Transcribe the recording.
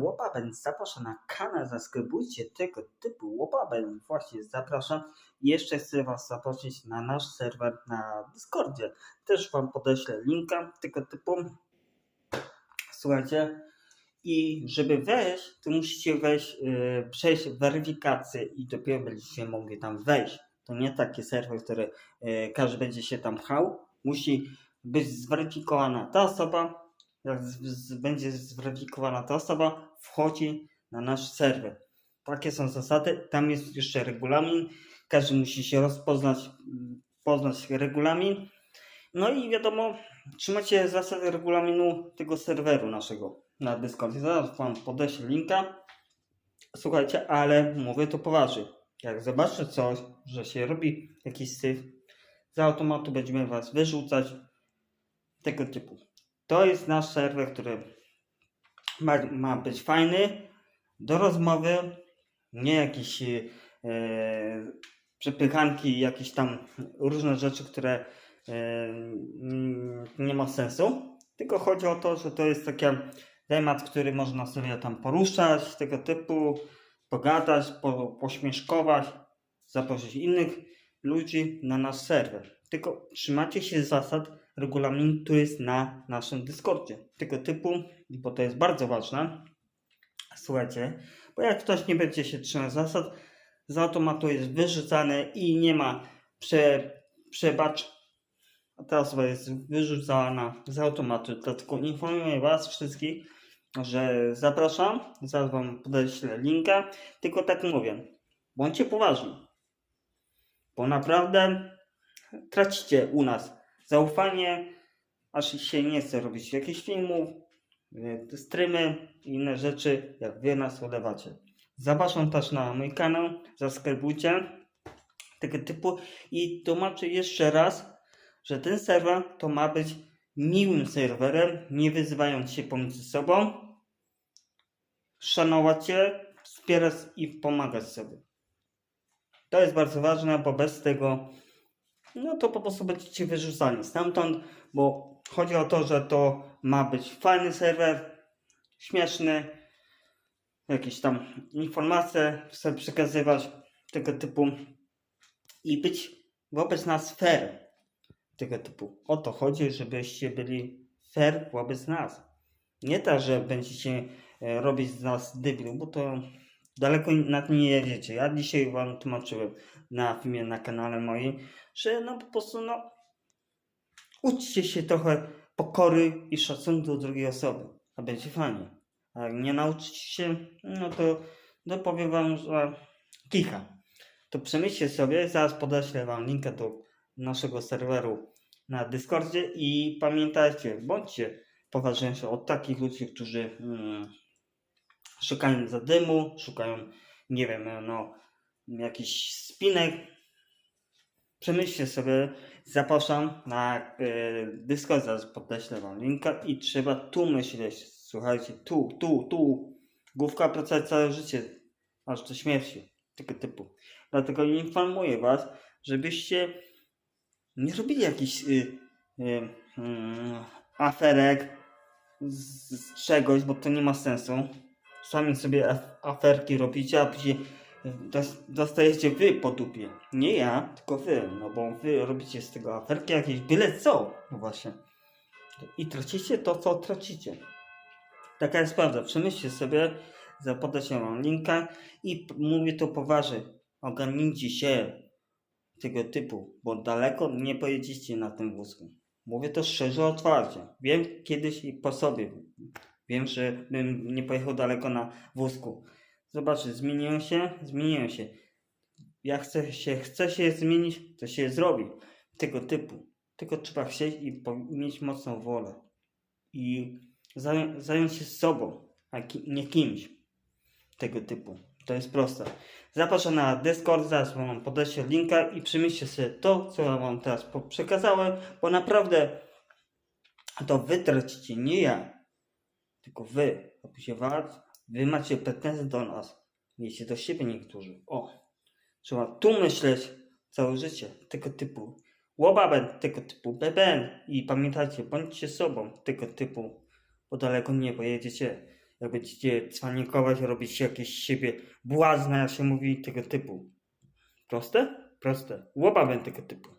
Łopaben zapraszam na kanał, zaskrybujcie tego typu Łopaben. Właśnie zapraszam. Jeszcze chcę Was zaprosić na nasz serwer na Discordzie. Też Wam podeślę linka tego typu. Słuchajcie. I żeby wejść, to musicie wejść, yy, przejść weryfikację i dopiero będziecie mogli tam wejść. To nie taki serwer, który yy, każdy będzie się tam pchał. Musi być zweryfikowana ta osoba, jak będzie zweryfikowana ta osoba, wchodzi na nasz serwer. Takie są zasady. Tam jest jeszcze regulamin. Każdy musi się rozpoznać, poznać regulamin. No i wiadomo, trzymacie zasady regulaminu tego serweru naszego na Discordzie. Zaraz Wam podeślę linka. Słuchajcie, ale mówię to poważnie. Jak zobaczę coś, że się robi jakiś syf, z automatu będziemy Was wyrzucać tego typu. To jest nasz serwer, który ma, ma być fajny do rozmowy, nie jakieś e, przepychanki, jakieś tam różne rzeczy, które e, nie ma sensu. Tylko chodzi o to, że to jest taki temat, który można sobie tam poruszać, tego typu, pogadać, po, pośmieszkować, zaprosić innych ludzi na nasz serwer. Tylko trzymacie się zasad regulaminu, który jest na naszym Discordzie. Tego typu, bo to jest bardzo ważne. Słuchajcie, bo jak ktoś nie będzie się trzymał zasad, z automatu jest wyrzucany i nie ma prze, przebacz. A osoba jest wyrzucana z automatu. Dlatego informuję Was wszystkich, że zapraszam. Zaraz Wam podeślę linka. Tylko tak mówię, bądźcie poważni. Bo naprawdę tracicie u nas zaufanie, aż się nie chce robić jakichś filmów, e, streamy i inne rzeczy, jak wy nas ulewacie. Zapraszam też na mój kanał, zaskrybujcie tego typu i tłumaczę jeszcze raz, że ten serwer to ma być miłym serwerem, nie wyzywając się pomiędzy sobą, szanować się, wspierać i pomagać sobie. To jest bardzo ważne, bo bez tego no to po prostu będziecie wyrzucani stamtąd, bo chodzi o to, że to ma być fajny serwer, śmieszny, jakieś tam informacje sobie przekazywać tego typu i być wobec nas fair tego typu. O to chodzi, żebyście byli fair wobec nas. Nie tak, że będziecie e, robić z nas debilu, bo to daleko na tym nie jedziecie. Ja dzisiaj wam tłumaczyłem na filmie na kanale moim, że no po prostu no uczcie się trochę pokory i szacunku do drugiej osoby, a będzie fajnie. A jak nie nauczycie się, no to, to powiem wam, że kicha. To przemyślcie sobie, zaraz podeślę wam linkę do naszego serweru na Discordzie i pamiętajcie, bądźcie poważniejsi od takich ludzi, którzy mm, szukają zadymu, szukają, nie wiem, no, jakiś spinek. Przemyślcie sobie, zapraszam na y, Discord, zaraz podeślę wam linka i trzeba tu myśleć, słuchajcie, tu, tu, tu. Główka pracować całe życie, aż do śmierci, tego typu. Dlatego informuję was, żebyście nie robili jakichś y, y, y, aferek z, z czegoś, bo to nie ma sensu sami sobie aferki robicie, a później dostajecie wy po dupie. Nie ja, tylko wy, no bo wy robicie z tego aferki jakieś byle co, no właśnie. I tracicie to, co tracicie. Taka jest prawda. Przemyślcie sobie, zapodać się wam linka i mówię to poważnie. Ogarnijcie się tego typu, bo daleko nie pojedziecie na tym wózku. Mówię to szczerze, otwarcie. Wiem kiedyś i po sobie. Wiem, że bym nie pojechał daleko na wózku. Zobaczcie, zmieniłem się, zmieniłem się. Jak chce się, chce się zmienić, to się zrobi. Tego typu. Tylko trzeba chcieć i mieć mocną wolę. I zająć, zająć się sobą, a ki, nie kimś. Tego typu. To jest proste. Zapraszam na Discord, zaraz wam podeślę linka i przemyślcie sobie to, co ja wam teraz przekazałem, bo naprawdę to wy tracicie, nie ja. Tylko wy, opusiewać, wy macie pretensje do nas. Mieliście do siebie niektórzy. O, trzeba tu myśleć całe życie. Tego typu łobaben, tego typu beben. I pamiętajcie, bądźcie sobą tego typu, bo daleko nie pojedziecie. jak będziecie cwanikować, robić jakieś siebie błazna, jak się mówi, tego typu. Proste? Proste. Łobawem tego typu.